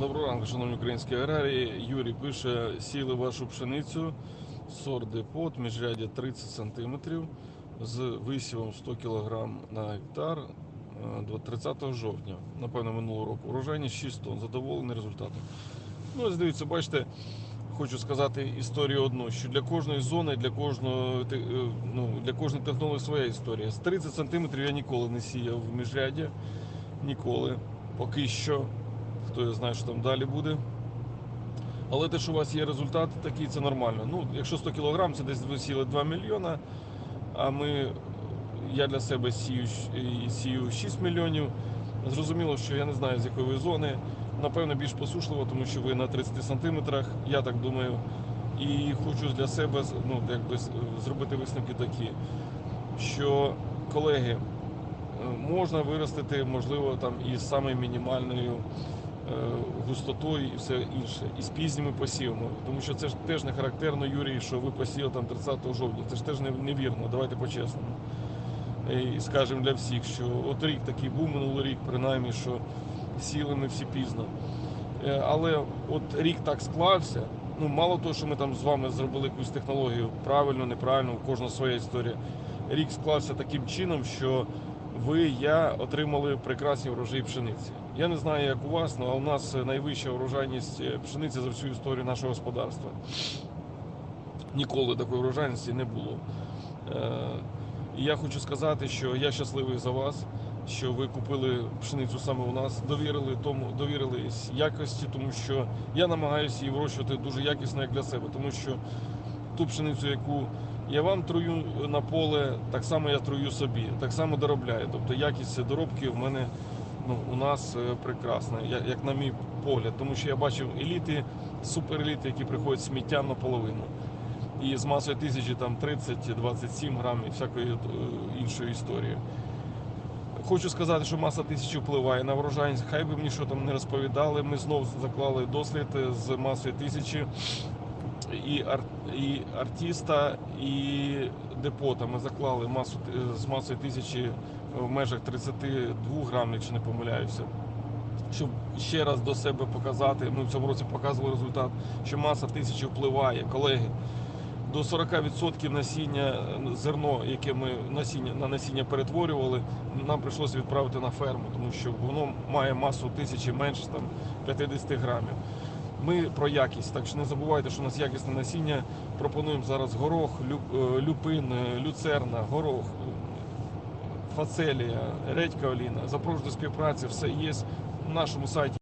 Доброго ранку, шановні українські аграрії. Юрій пише, сіли вашу пшеницю, сорт депот, міжрядя 30 см з висівом 100 кг на гектар е, до 30 жовтня, напевно, минулого року. Урожайність 6 тонн, задоволений результатом. Ну, ось дивіться, бачите, хочу сказати історію одну, що для кожної зони, для кожного е, ну, для кожної технології своя історія. З 30 см я ніколи не сіяв в міжряддя, ніколи. Поки що хто я знає, що там далі буде. Але те, що у вас є результат такий, це нормально. Ну, якщо 100 кг, це десь ви сіли 2 мільйона, а ми, я для себе сію, сію 6 мільйонів. Зрозуміло, що я не знаю, з якої ви зони. Напевно, більш посушливо, тому що ви на 30 сантиметрах, я так думаю. І хочу для себе ну, якби, зробити висновки такі, що колеги, е, можна виростити, можливо, там із самою мінімальною е, густотою і все інше, і з пізніми посівами. Тому що це ж теж не характерно, Юрій, що ви посіяли там 30 жовтня. Це ж теж невірно, давайте по-чесному. І скажемо для всіх, що от рік такий був минулий рік, принаймні, що сіли ми всі пізно. Е, Але от рік так склався. Ну, мало того, що ми там з вами зробили якусь технологію правильно, неправильно, у кожного своя історія. Рік склався таким чином, що ви, я отримали прекрасні врожаї пшениці. Я не знаю, як у вас, але у нас найвища врожайність е, пшениці за всю історію нашого господарства. Ніколи такої врожайності не було. Е, І я хочу сказати, що я щасливий за вас, що ви купили пшеницю саме у нас, довірили тому, довірились якості, тому що я намагаюся її вирощувати дуже якісно, як для себе, тому що ту пшеницю, яку я вам трую на поле, так само я трую собі, так само доробляю. Тобто якість доробки в мене ну, у нас е, прекрасна, я- як на мій погляд, тому що я бачив еліти, супереліти, які приходять з сміттям наполовину. І з масою тисячі там 30-27 грам і всякої е, іншої історії. Хочу сказати, що маса тисячі впливає на врожайність. Хай би мені що там не розповідали. Ми знову заклали дослід е, з масою тисячі і, ар, і артіста, і депота. Ми заклали масу з масою тисячі в межах 32 грам, якщо не помиляюся. Щоб ще раз до себе показати, ми в цьому році показували результат, що маса тисячі впливає, колеги. До 40% насіння зерно, яке ми насіння на насіння перетворювали, нам прийшлося відправити на ферму, тому що воно має масу тисячі менше там 50 грамів. Ми про якість, так що не забувайте, що у нас якісне насіння. Пропонуємо зараз горох, е, люпин, е, люцерна, горох, е, фацелія, редька оліна. Запрошую до співпраці, все є в нашому сайті.